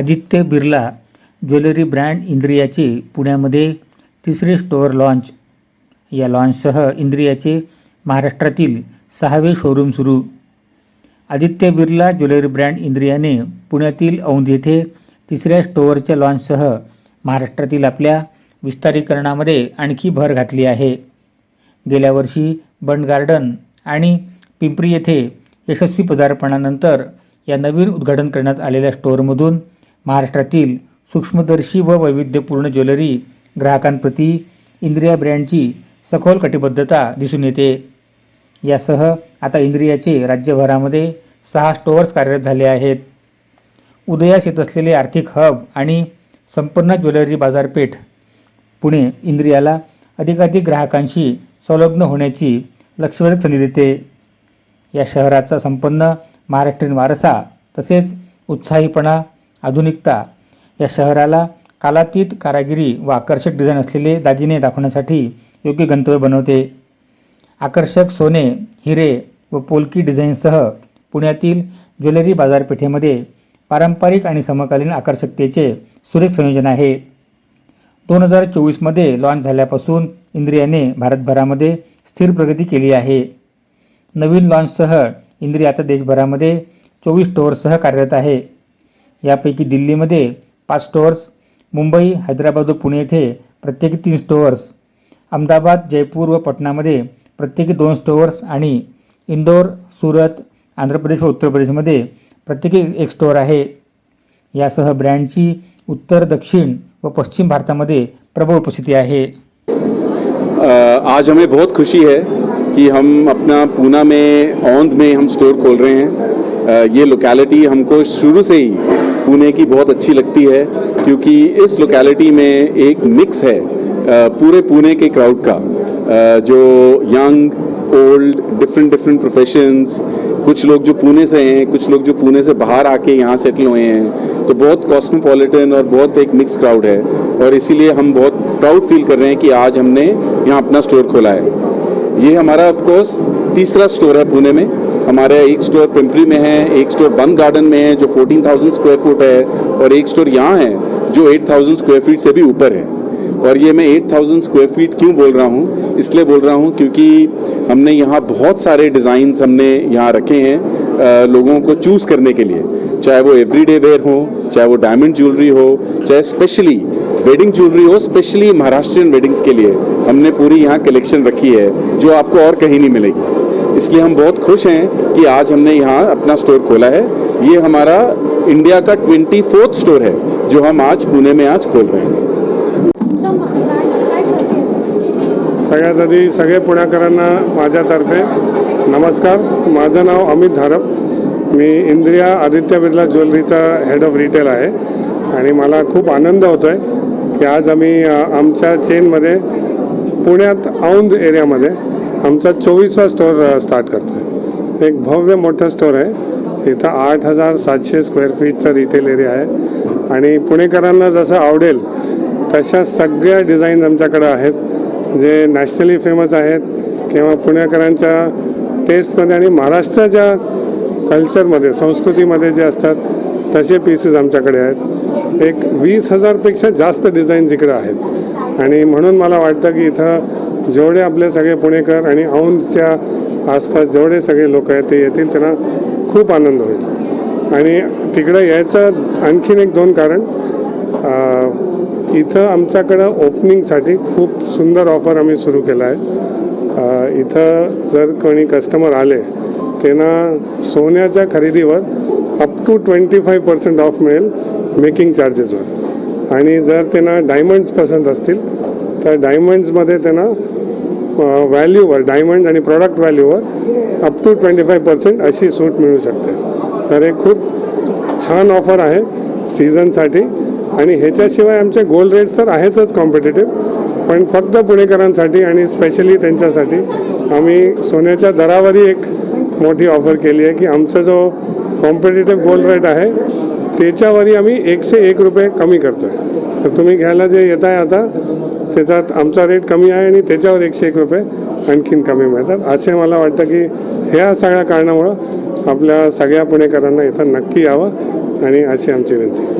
Aditya Birla jewellery brand इंद्रियाचे पुण्यामध्ये तिसरे स्टोअर लॉन्च. या लॉन्चसह इंद्रियाचे महाराष्ट्रातील सहावे शोरूम सुरू. आदित्य बिर्ला ज्वेलरी ब्रँड इंद्रियाने पुण्यातील औंध येथे तिसऱ्या स्टोअरच्या लॉन्चसह महाराष्ट्रातील आपल्या विस्तारीकरणामध्ये आणखी भर घातली आहे. गेल्या वर्षी बंड गार्डन आणि पिंपरी येथे यशस्वी पदार्पणानंतर या नवीन उद्घाटन करण्यात आलेल्या स्टोअरमधून महाराष्ट्रातील सूक्ष्मदर्शी व वैविध्यपूर्ण ज्वेलरी ग्राहकांप्रती इंद्रिया ब्रँडची सखोल कटिबद्धता दिसून येते. यासह आता इंद्रियाचे राज्यभरामध्ये सहा स्टोअर्स कार्यरत झाले आहेत. उदयास येत असलेले आर्थिक हब आणि संपन्न ज्वेलरी बाजारपेठ पुणे इंद्रियाला अधिकाधिक ग्राहकांशी संलग्न होण्याची लक्षवेधक संधी देते. या शहराचा संपन्न महाराष्ट्रीयन वारसा तसेच उत्साहीपणा आधुनिकता या शहराला कालातीत कारागिरी व आकर्षक डिझाईन असलेले दागिने दाखवण्यासाठी योग्य गंतव्य बनवते. आकर्षक सोने हिरे व पोलकी डिझाईनसह पुण्यातील ज्वेलरी बाजारपेठेमध्ये पारंपरिक आणि समकालीन आकर्षकतेचे सुरेख संयोजन आहे. दोन हजार चोवीसमध्ये लॉन्च झाल्यापासून इंद्रियाने भारतभरामध्ये स्थिर प्रगती केली आहे. नवीन लॉन्चसह इंद्रिया आता देशभरामध्ये चोवीस स्टोअर्ससह कार्यरत आहे. यापैकी दिल्लीमध्ये पाच स्टोअर्स मुंबई हैदराबाद व पुणे येथे प्रत्येकी तीन स्टोअर्स अहमदाबाद जयपूर व पटनामध्ये प्रत्येकी दोन स्टोअर्स आणि इंदोर सुरत आंध्र प्रदेश व उत्तर प्रदेशमध्ये प्रत्येकी एक स्टोअर आहे. यासह ब्रँडची उत्तर दक्षिण व पश्चिम भारतामध्ये प्रबळ उपस्थिती आहे. आज हमें बहुत खुशी है कि हम अपना पूना में औंध में हम स्टोर खोल रहे हैं। ये लोकेलिटी हमको शुरू से ही पुणे की बहुत अच्छी लगती है, क्योंकि इस लोकेलिटी में एक मिक्स है पूरे पुणे के क्राउड का। जो young old different different professions कुछ लोग जो पुणे से हैं, कुछ लोग जो पुणे से बाहर आके यहाँ सेटल हुए हैं तो बहुत कॉस्मोपॉलिटन और बहुत एक मिक्स क्राउड है, और इसीलिए हम बहुत प्राउड फील कर रहे हैं कि आज हमने यहाँ अपना स्टोर खोला है। ये हमारा ऑफ़ कोर्स तीसरा स्टोर है पुणे में। हमारा एक स्टोर पिंपरी में है एक स्टोर बंद गार्डन में है जो 14,000 स्क्वायर फुट है और एक स्टोर यहाँ है जो 8,000 स्क्वायर फीट से भी ऊपर है। और ये मैं 8,000 स्क्वायर फीट क्यों बोल रहा हूँ? इसलिए बोल रहा हूँ क्योंकि हमने यहाँ बहुत सारे डिज़ाइंस हमने यहाँ रखे हैं लोगों को चूज़ करने के लिए। चाहे वो एवरीडे वेयर हो चाहे वो डायमंड ज्वेलरी हो चाहे स्पेशली वेडिंग ज्वेलरी हो स्पेशली महाराष्ट्रियन वेडिंग्स के लिए हमने पूरी यहाँ कलेक्शन रखी है जो आपको और कहीं नहीं मिलेगी। इसलिए हम बहुत खुश हैं कि आज हमने यहाँ अपना स्टोर खोला है। ये हमारा इंडिया का ट्वेंटी फोर्थ स्टोर है जो हम आज पुणे में आज खोल रहे हैं। सगळ्यात आधी सगळे पुण्याकरांना माझ्यातर्फे नमस्कार. माझं नाव अमित धारप मी इंद्रिया आदित्य बिर्ला ज्वेलरीचा हेड ऑफ रिटेल आहे. आणि मला खूप आनंद होतो आहे की आज आम्ही आमच्या चेनमध्ये पुण्यात औंध एरियामध्ये आमचा चोवीसवा स्टोअर स्टार्ट करतो आहे एक भव्य मोठं स्टोअर आहे. इथं आठ हजार सातशे स्क्वेअर फीटचा रिटेल एरिया आहे. आणि पुणेकरांना जसं आवडेल तशा सगळ्या डिझाईन्स आमच्याकडे आहेत जे नॅशनली फेमस आहेत किंवा पुणेकरांच्या टेस्टमध्ये आणि महाराष्ट्राच्या कल्चरमध्ये संस्कृतीमध्ये जे असतात तसे पीसेस आमच्याकडे आहेत. एक वीस हजारपेक्षा जास्त डिझाईन्स इकडं आहेत. आणि म्हणून मला वाटतं की इथं जेवढे आपले सगळे पुणेकर आणि औंधच्या आसपास जेवढे सगळे लोक आहेत ते येतील त्यांना खूप आनंद होईल. आणि तिकडं यायचं आणखीन एक दोन कारण. इथं आमच्याकडं ओपनिंगसाठी खूप सुंदर ऑफर आम्ही सुरू केला आहे. इथं जर कोणी कस्टमर आले त्यांना सोन्याच्या खरेदीवर up to twenty five percent off मिळेल मेकिंग चार्जेसवर आणि जर त्यांना डायमंड्स पसंत असतील तर डायमंड्समध्ये त्यांना व्हॅल्यूवर डायमंड आणि प्रॉडक्ट व्हॅल्यूवर up to twenty five percent अशी सूट मिळू शकते. तर हे खूप छान ऑफर आहे सीझनसाठी आणि ह्याच्याशिवाय आमचे गोल्ड रेट्स तर आहेतच कॉम्पिटेटिव्ह पण फक्त पुणेकरांसाठी आणि स्पेशली त्यांच्यासाठी आम्ही सोन्याच्या दरावरही एक मोठी ऑफर केली आहे की आमचा जो कॉम्पिटेटिव्ह गोल्ड रेट आहे त्याच्यावरही आम्ही एकशे एक रुपये कमी करतो आहे तर तुम्ही घ्यायला जे येत आहे आता त्याच्यात आमचा रेट कमी आहे आणि त्याच्यावर एकशे एक रुपये आणखीन कमी मिळतात. असे मला वाटतं की ह्या सगळ्या कारणामुळं आपल्या सगळ्या पुणेकरांना इथं नक्की यावं आणि अशी आमची विनंती